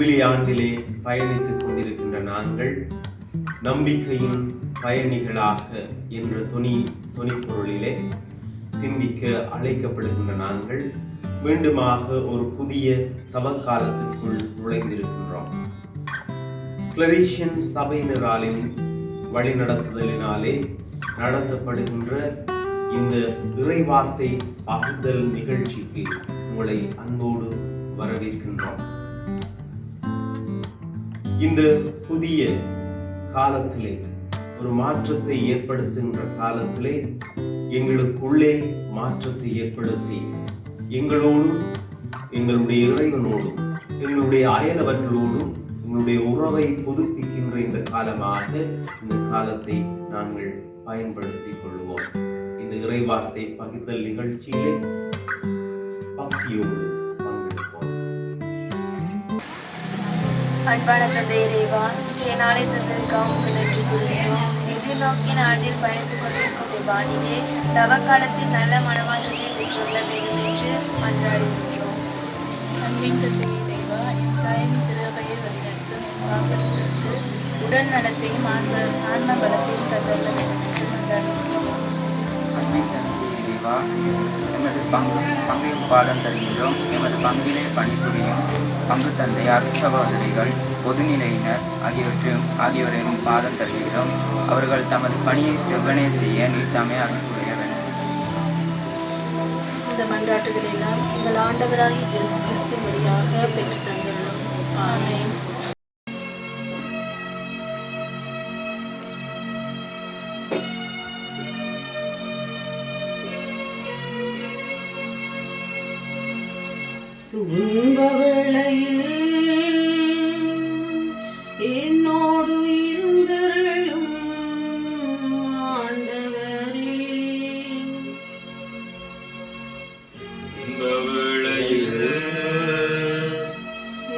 Jubilee ஆண்டிலே பயணித்துக் கொண்டிருக்கின்ற நாங்கள் நம்பிக்கையின் பயணிகளாக என்ற துணி துணிப்பொருளிலே சிந்திக்க அழைக்கப்படுகின்ற நாங்கள் மீண்டுமாக ஒரு புதிய தவக்காலத்திற்குள் நுழைந்திருக்கின்றோம். கிளரிஷியன் சபையினராலின் வழிநடத்துதலினாலே நடத்தப்படுகின்ற இந்த இறைவார்த்தை பகிர்தல் நிகழ்ச்சிக்கு உங்களை அன்போடு வரவேற்கின்றோம். இந்த புதிய காலத்திலே ஒரு மாற்றத்தை ஏற்படுத்துகின்ற காலத்திலே எங்களுக்குள்ளே மாற்றத்தை ஏற்படுத்தி எங்களோடும் எங்களுடைய இறைவனோடும் எங்களுடைய அயலவர்களோடும் எங்களுடைய உறவை புதுப்பிக்கின்ற இந்த காலமாக இந்த காலத்தை நாங்கள் பயன்படுத்திக் கொள்வோம். இந்த இறைவார்த்தை பகிர்தல் நிகழ்ச்சியிலே பக்தியோடு அன்பான தந்தை இறைவா இன்றைய நாளை தந்ததுக்காக உங்களுக்கு நன்றி கூறுகிறோம். எதிர்நோக்கிய நாட்டில் பயணித்துக் கொண்டிருக்கும் வானிலே தவக்காலத்தில் நல்ல மனமாற்றத்தை பெற்றுள்ள வேண்டும் என்று மன்றாடுகின்றோம் அன்பின் தந்தை இறைவா தாயின் திருவையில் வழிநடத்தும் வாக்கரசுக்கு உடல் நலத்தையும் ஆன்ம ஆன்ம பலத்தையும் தந்துள்ள வேண்டும் என்று மன்றாடுகின்றோம் அன்பின் தந்தை இறைவா எமது பங்கு பங்கையும் பாதம் தருகிறோம். எமது பங்கிலே பணிபுரியும் பங்கு தந்தையார் சகோதரிகள் பொதுநிலையினர் ஆகியவற்றையும் ஆகியோரையும் பாதம் தருகிறோம். அவர்கள் தமது பணியை செவ்வனே செய்ய நீட்டாமே அருள் புரிய வேண்டும். இந்த மன்றாட்டுகள் எல்லாம் எங்கள் ஆண்டவராகிய இயேசு கிறிஸ்து வழியாக பெற்று தந்துள்ளோம் ஆமேன்.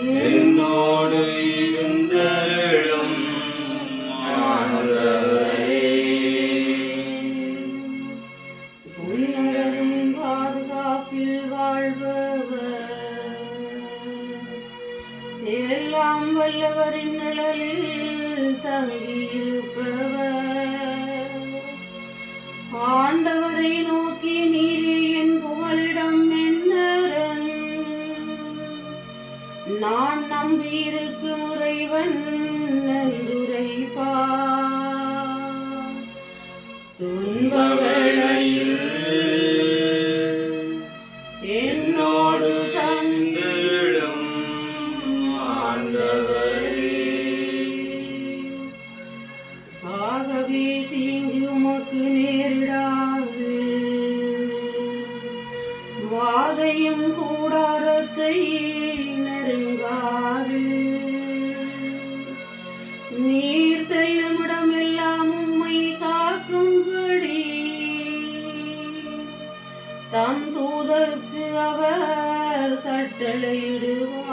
Amen. தம் தூதருக்கு அவர் கட்டளையிடுவார்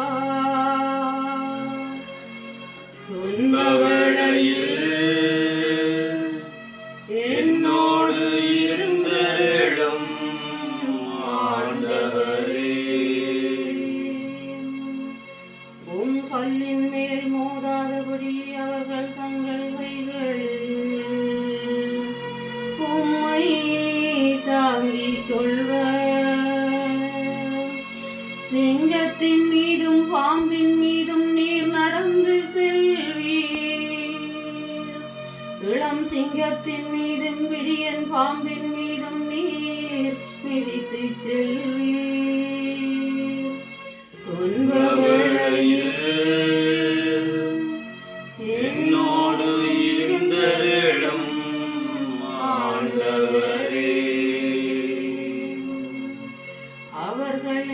தாங்கிக் கொள்வ சிங்கத்தின் மீதும் பாம்பின் மீதும் நீர் நடந்து செல்வீர். இளம் சிங்கத்தின் மீதும் விடியன் பாம்பின் மீதும் நீர் மிதித்து செல்வீர். துன்பவேளையில்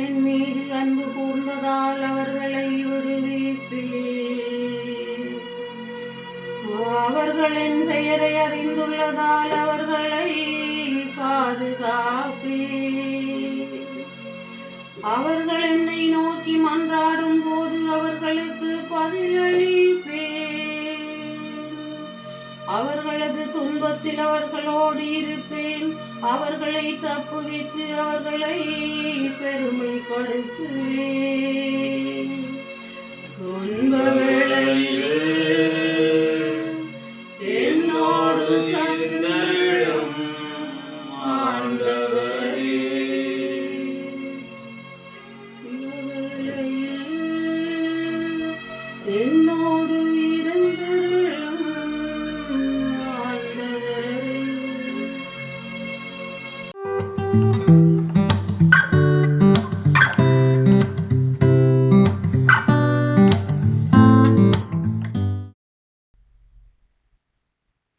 என் மீது அன்பு கூர்ந்ததால் அவர்களை விடுவிப்பேன் அவர்களின் பெயரை அறிந்துள்ளதால் அவர்களை பாதுகாப்பே அவர்கள் என்னை நோக்கி மன்றாடும் போது அவர்களுக்கு பதிலளிப்பே அவர்களது துன்பத்தில் அவர்களோடு இருப்பேன். அவர்களை தப்புவித்து அவர்களை பெருமைப்படுத்துவேன்.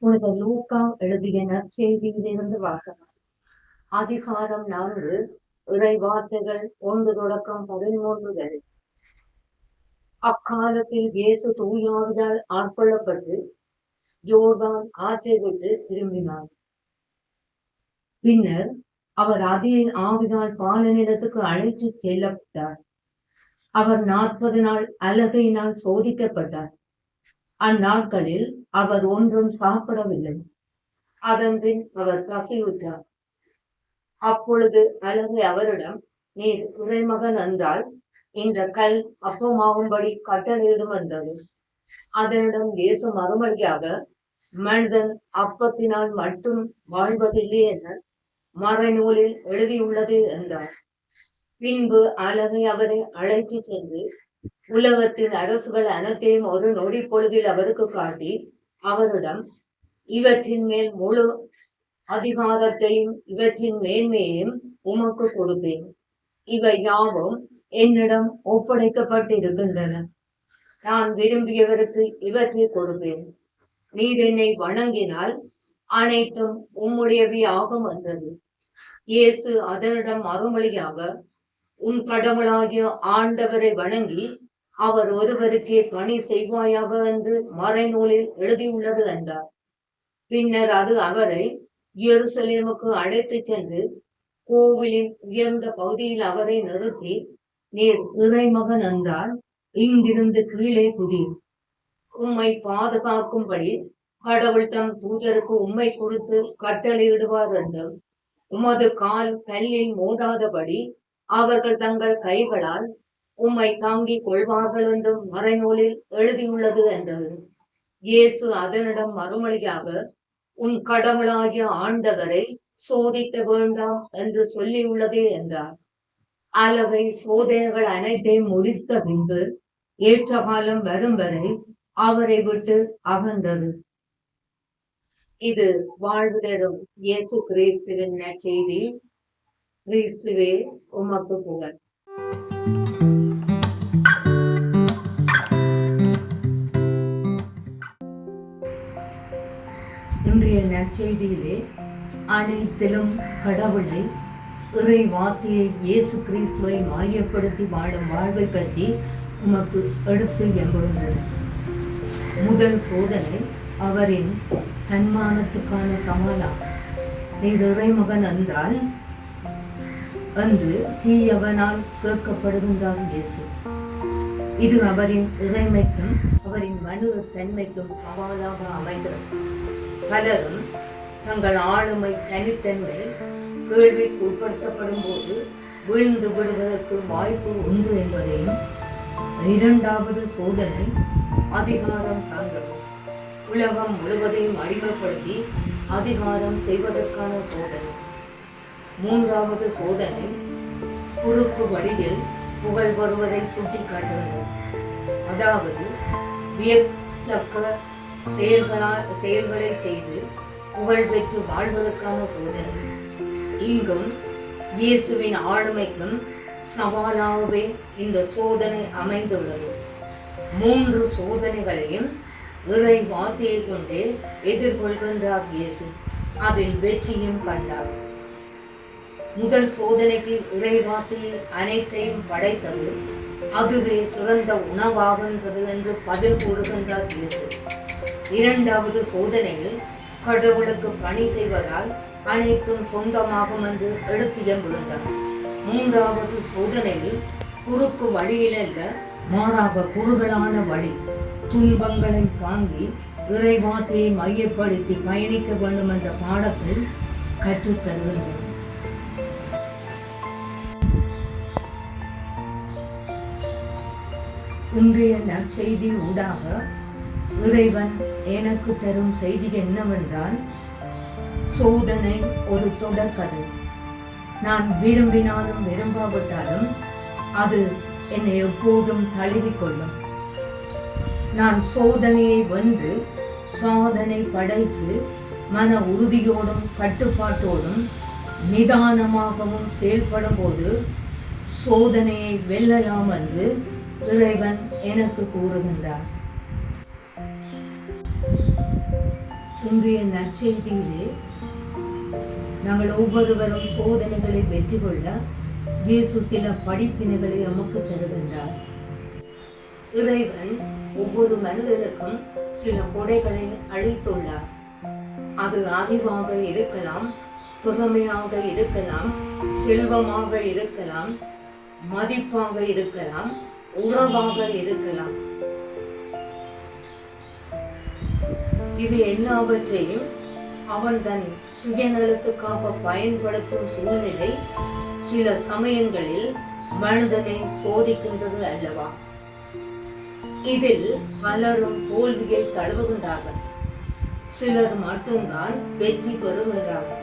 புனித லூக்கா எழுதிய நற்செய்தியிலிருந்து வாசகம். அதிகாரம் நான்கு இறை வார்த்தைகள் ஒன்று தொடக்கம் பதிமூன்று வரை அக்காலத்தில் இயேசு தூயாவியால் ஆட்கொள்ளப்பட்டு ஜோர்தான் ஆற்றை விட்டு திரும்பினார். பின்னர் அவர் அதே ஆவியால் பாலனிடத்துக்கு அழைத்துச் செல்லப்பட்டார். அவர் நாற்பது நாள் அலகையினால் சோதிக்கப்பட்டார். அந்நாட்களில் அவர் ஒன்றும் சாப்பிடவில்லை. அதன் பின் அவர் பசியுற்றார். அப்பொழுது அழகு அவரிடம் நீர் இறைமகன் என்றால் இந்த கல் அப்பமாகும்படி கட்டளையிடும் வந்தது அதனிடம் இயேசு மறுமொழியாக மனிதன் அப்பத்தினால் மட்டும் வாழ்வதில்லை என மறைநூலில் எழுதியுள்ளது என்றார். பின்பு அழகை அவரை அழைத்துச் சென்று உலகத்தின் அரசுகள் அனைத்தையும் ஒரு நொடி பொழுதில் அவருக்கு காட்டி அவரிடம் இவற்றின் மேல் முழு அதிகாரத்தையும் இவற்றின் மேன்மையையும் உமக்கு கொடுத்தேன். இவை யாவும் என்னிடம் ஒப்படைக்கப்பட்டிருக்கின்றன. நான் விரும்பியவருக்கு இவற்றை கொடுப்பேன். நீர் என்னை வணங்கினால் அனைத்தும் உம்முடையவையாகும் வந்தது இயேசு அதனிடம் மறுமொழியாக உன் கடவுளாகிய ஆண்டவரை வணங்கி அவர் ஒருவருக்கே பணி செய்வாயாக என்று மறைநூலில் எழுதியுள்ளது என்றார். பின்னர் அது அவரை எருசலேமுக்கு அழைத்துச் சென்று கோவிலின் உயர்ந்த பகுதியில் அவரை நிறுத்தி நீர் இறைமகன் என்றால் இங்கிருந்து கீழே குதி. உம்மை பாதுகாக்கும்படி கடவுள் தம் தூதருக்கு உம்மை கொடுத்து கட்டளையிடுவார் என்றும் உமது கால் கல்லில் மோதாதபடி அவர்கள் தங்கள் கைகளால் உம்மை தாங்கிக் கொள்வார்கள் என்றும் மறைநூலில் எழுதியுள்ளது என்றது. இயேசு அதனிடம் மறுமொழியாக உன் கடவுளாகிய ஆண்டவரை சோதிக்க வேண்டாம் என்று சொல்லியுள்ளதே என்றார். அலகை சோதனைகள் அனைத்தையும் முடித்த பின்பு ஏற்ற காலம் வரும் வரை அவரை விட்டு அகன்றது. இது வாழ்வு தரும் இயேசு கிறிஸ்துவின் நற்செய்தி. கிறிஸ்துவே உமக்கு புகழ். நற்செய்தியிலே அனைத்திலும் கடவுளை இறை வார்த்தையை இயேசு கிறிஸ்துவை மையப்படுத்தி வாழும் வாழ்வை பற்றி உமக்கு எடுத்து எம்புகின்றது முதல் சோதனை அவரின் தன்மானத்துக்கான சவாலாகும் நீர் இறைமகன் என்றால் என்று தீயவனால் கேட்கப்படுகின்றார் இயேசு. இது அவரின் இறைமைக்கும் அவரின் மனு தன்மைக்கும் சவாலாக அமைகிறது. பலரும் தங்கள் ஆளுமை தனித்தன்மை கேள்விக்கு உட்படுத்தப்படும் போது வீழ்ந்து விடுவதற்கு வாய்ப்பு உண்டு என்பதையும் இரண்டாவது சோதனை அதிகாரம் சார்ந்தது. உலகம் முழுவதையும் அடிமைப்படுத்தி அதிகாரம் செய்வதற்கான சோதனை. மூன்றாவது சோதனை குறுக்கு வழியில் புகழ் வருவதை சுட்டிக்காட்டுகிறது. அதாவது வியத்தக்க செயல்களால் செயல்களை செய்து புகழ் பெற்று வாழ்வதற்கான சோதனை. இங்கும் இயேசுவின் ஆளுமைக்கும் சவாலாகவே இந்த சோதனை அமைந்துள்ளது. மூன்று சோதனைகளையும் இறை வார்த்தையை கொண்டே எதிர்கொள்கின்றார் இயேசு. அதில் வெற்றியும் கண்டார். முதல் சோதனைக்கு இறை வார்த்தையை அனைத்தையும் படைத்தது அதுவே சிறந்த உணவாகின்றது என்று பதில் கூறுகின்றார் இயேசு. இரண்டாவது சோதனையில் கடவுளுக்கு பணி செய்வதால் அனைத்தும் சொந்தமாகும் என்று எழுத்தியம் விழுந்தார் மூன்றாவது சோதனையில் குறுக்கு வழியில் அல்ல மாறாக குறுகலான வழி. துன்பங்களை தாங்கி இறைவாத்தையை மையப்படுத்தி பயணிக்க வேண்டும் என்ற பாடத்தில் கற்றுத்தருகின்றது இன்றைய நற்செய்தி ஊடாக இறைவன் எனக்கு தரும் செய்தி என்னவென்றால் சோதனை ஒரு தொடர்கதை நான் விரும்பினாலும் விரும்பாவிட்டாலும் அது என்னை எப்போதும் தழுவிக்கொள்ளும் நான் சோதனையை வென்று சாதனை படைத்து மன உறுதியோடும் கட்டுப்பாட்டோடும் நிதானமாகவும் செயல்படும் போது சோதனையை வெல்லலாம் என்று இறைவன் எனக்கு கூறுகின்றார். இன்றைய நற்செய்தியிலே நாங்கள் ஒவ்வொருவரும் சோதனைகளை வெற்றி கொள்ள இயேசு சில படிப்பினைகளை நமக்கு தருகின்றார். இறைவன் ஒவ்வொரு மனிதனுக்கும் சில கொடைகளை அளித்துள்ளார். அது அறிவாக இருக்கலாம் திறமையாக இருக்கலாம் செல்வமாக இருக்கலாம் மதிப்பாக இருக்கலாம் உறவாக இருக்கலாம். இவை எல்லாவற்றையும் அவன் தன் சுயநலத்துக்காக பயன்படுத்தும் சூழ்நிலை சில சமயங்களில் மனிதனை சோதிக்கின்றது அல்லவா? இதில் பலரும் தோல்வியை தழுவுகின்றார்கள். சிலர் மட்டும்தான் வெற்றி பெறுகின்றார்கள்.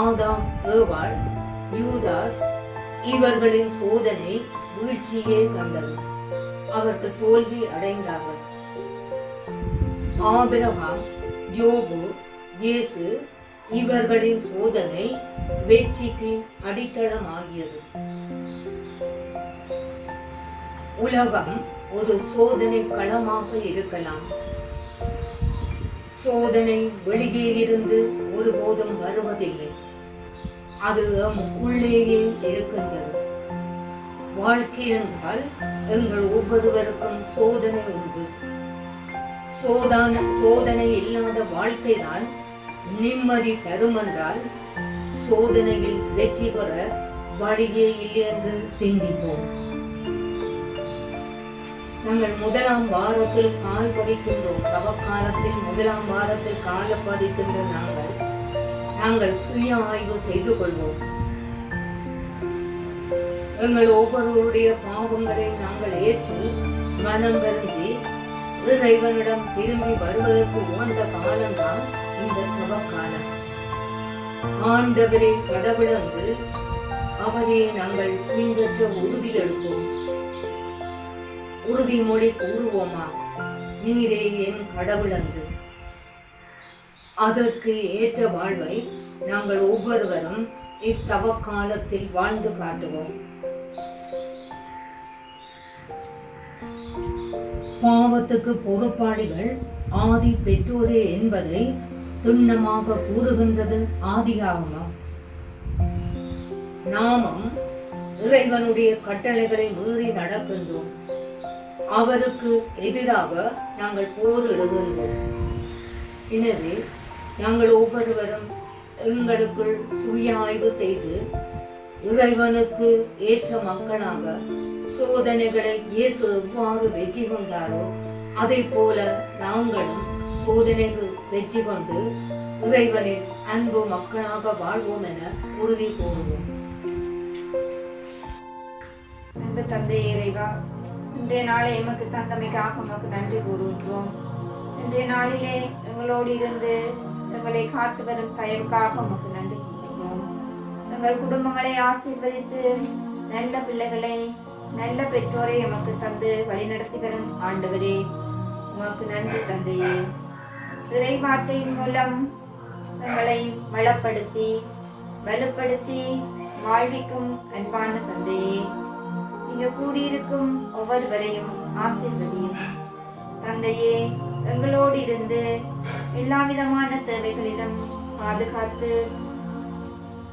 ஆதாம் ஏவாள் யூதாஸ் இவர்களின் சோதனை வீழ்ச்சியே கண்டது. அவர்கள் தோல்வி அடைந்தார்கள். ஆபிரகாம் யோபு இயேசு இவர்களின் சோதனை வெற்றிக்கு அடித்தளமாகியது. உலகம் ஒரு சோதனை களமாக இருக்கலாம். சோதனை வெளியே இருந்து ஒருபோதும் வருவதில்லை. அது நம் உள்ளேயே இருக்கின்றது. வாழ்க்கை என்றால் எங்கள் ஒவ்வொருவருக்கும் சோதனை உண்டு. சோதான சோதனை இல்லாத வாழ்க்கைதான் நிம்மதி தரும் என்றால் சோதனையில் வெற்றி பெற வழியே இல்லை என்று சிந்திப்போம். நாங்கள் முதலாம் வாரத்தில் கால் பதிக்கின்றோம். தவக்காலத்தில் முதலாம் வாரத்தில் கால பதிக்கின்ற நாங்கள் நாங்கள் சுய ஆய்வு செய்து கொள்வோம். எங்கள் ஒவ்வொருவருடைய பாவங்களை நாங்கள் ஏற்று மனம் வருந்தி இறைவனிடம் திரும்பி வருவதற்கு உகந்த காலம்தான் இந்த தவக்காலம். ஆண்டவரை கடவுளந்து அவரை நாங்கள் பின்பற்ற உறுதி எடுப்போம். உறுதிமொழி கூறுவோமா? நீரே என் கடவுளன்று அதற்கு ஏற்ற வாழ்வை நாங்கள் ஒவ்வொருவரும் இத்தவ காலத்தில் வாழ்ந்து காட்டுவோம். பாவத்துக்கு பொறுப்பாளிகள் ஆதி பெற்றோரே என்பதை துண்ணமாக கூறுகின்றது ஆதியாகமம் நாமும் இறைவனுடைய கட்டளைகளை மீறி நடக்கின்றோம். அவருக்கு எதிராக நாங்கள் போரிடுகின்றோம் எனவே நாங்கள் ஒவ்வொருவரும் எங்களுக்குள் சுய ஆய்வு செய்து இறைவனுக்கு ஏற்ற மக்களாக சோதனைகளை இயேசு எவ்வாறு வெற்றி கொண்டாரோ அதை போல நாங்களும் சோதனைகள் வெற்றி கொண்டு இறைவனின் அன்பு மக்களாக வாழ்வோம் என உறுதி கூறுவோம். அன்பு தந்தை இறைவா இன்றைய நாளை எமக்கு தந்தமைக்காக உமக்கு நன்றி கூறுகின்றோம். இன்றைய நாளிலே எங்களோடு இருந்து எங்களை காத்து வரும் தயவுக்காக உமக்கு நன்றி கூறுகிறோம் எங்கள் குடும்பங்களை ஆசீர்வதித்து நல்ல பிள்ளைகளை நல்ல பெற்றோரை எமக்கு தந்து வழிநடத்தி ஆண்டவரே உமக்கு நன்றி தந்தையே. இறைவார்த்தையின் மூலம் எங்களை வளப்படுத்தி வலுப்படுத்தி வாழ்விக்கும் அன்பான தந்தையே. இங்கு கூடியிருக்கும் ஒவ்வொருவரையும் ஆசிர்வதியும். தந்தையே எங்களோடு இருந்து எல்லா விதமான தேவைகளிலும் பாதுகாத்து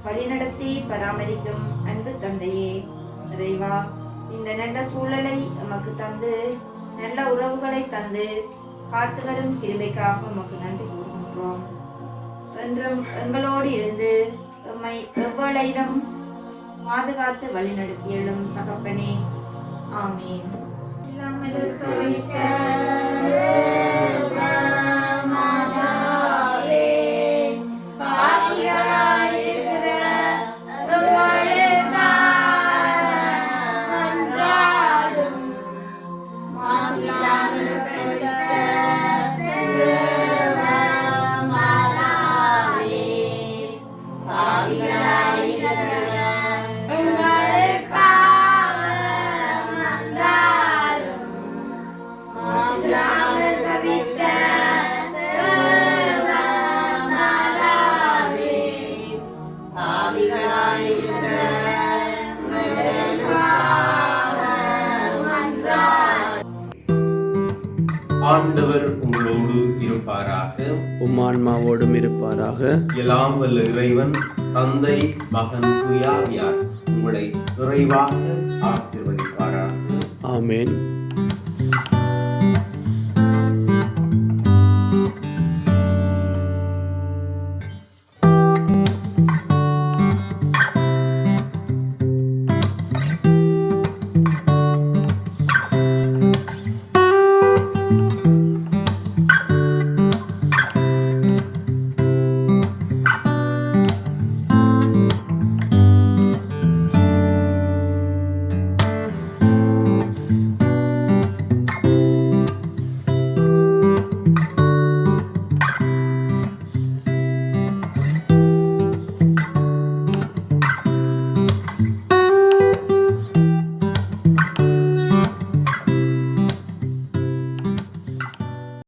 வழிநடத்தி பராமரிக்கும் அன்பு தந்தையே. இறைவா இந்த நல்ல சூழலை நமக்கு தந்து நல்ல உறவுகளை தந்து காத்து வரும் கிருமைக்காக உமக்கு நன்றி கூறுகின்றோம். என்றும் எங்களோடு இருந்து எம்மை எவ்வளையிலும் பாதுகாத்து வழிநடத்தியலும் தகப்பனே. ஆமீன். மாதாவே ஆண்டவர் உங்களோடு இருப்பாராக. உம் ஆன்மாவோடும் இருப்பாராக. எல்லாம் வல்ல இறைவன் தந்தை மகன் துயாவியார் உங்களை நிறைவாக ஆசீர்வதிப்பாராக. ஆமேன்.